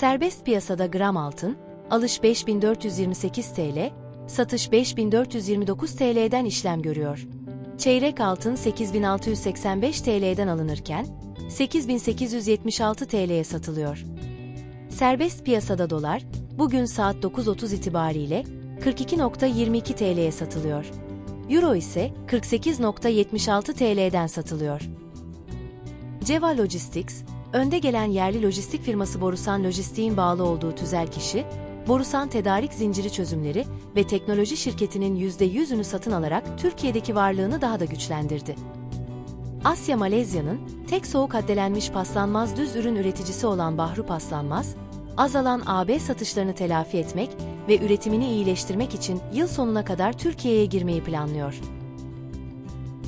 Serbest piyasada gram altın, alış 5428 TL, satış 5429 TL'den işlem görüyor. Çeyrek altın 8685 TL'den alınırken, 8876 TL'ye satılıyor. Serbest piyasada dolar, bugün saat 9.30 itibariyle 42.22 TL'ye satılıyor. Euro ise 48.76 TL'den satılıyor. Ceva Logistics, önde gelen yerli lojistik firması Borusan Lojistik'in bağlı olduğu tüzel kişi, Borusan Tedarik Zinciri Çözümleri ve Teknoloji Şirketi'nin %100'ünü satın alarak Türkiye'deki varlığını daha da güçlendirdi. Asya Malezya'nın tek soğuk haddelenmiş paslanmaz düz ürün üreticisi olan Bahru Paslanmaz, azalan AB satışlarını telafi etmek ve üretimini iyileştirmek için yıl sonuna kadar Türkiye'ye girmeyi planlıyor.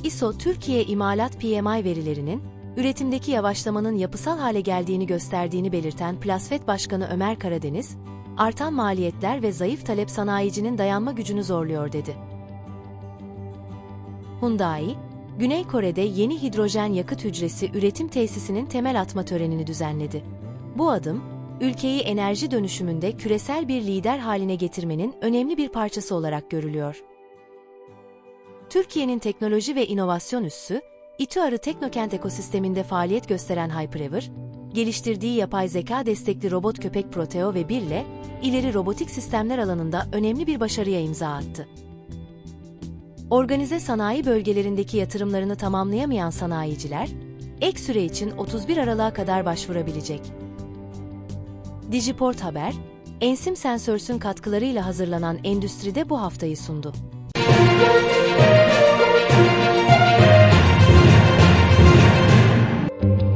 ISO Türkiye İmalat PMI verilerinin üretimdeki yavaşlamanın yapısal hale geldiğini gösterdiğini belirten Plasfet Başkanı Ömer Karadeniz, artan maliyetler ve zayıf talep sanayicinin dayanma gücünü zorluyor dedi. Hyundai, Güney Kore'de yeni hidrojen yakıt hücresi üretim tesisinin temel atma törenini düzenledi. Bu adım, ülkeyi enerji dönüşümünde küresel bir lider haline getirmenin önemli bir parçası olarak görülüyor. Türkiye'nin teknoloji ve inovasyon üssü, İTÜ Teknokent ekosisteminde faaliyet gösteren Hyperever, geliştirdiği yapay zeka destekli robot köpek Proteo ve 1 ile ileri robotik sistemler alanında önemli bir başarıya imza attı. Organize sanayi bölgelerindeki yatırımlarını tamamlayamayan sanayiciler, ek süre için 31 Aralık'a kadar başvurabilecek. Digiport Haber, Ensim Sensörs'ün katkılarıyla hazırlanan Endüstride bu haftayı sundu.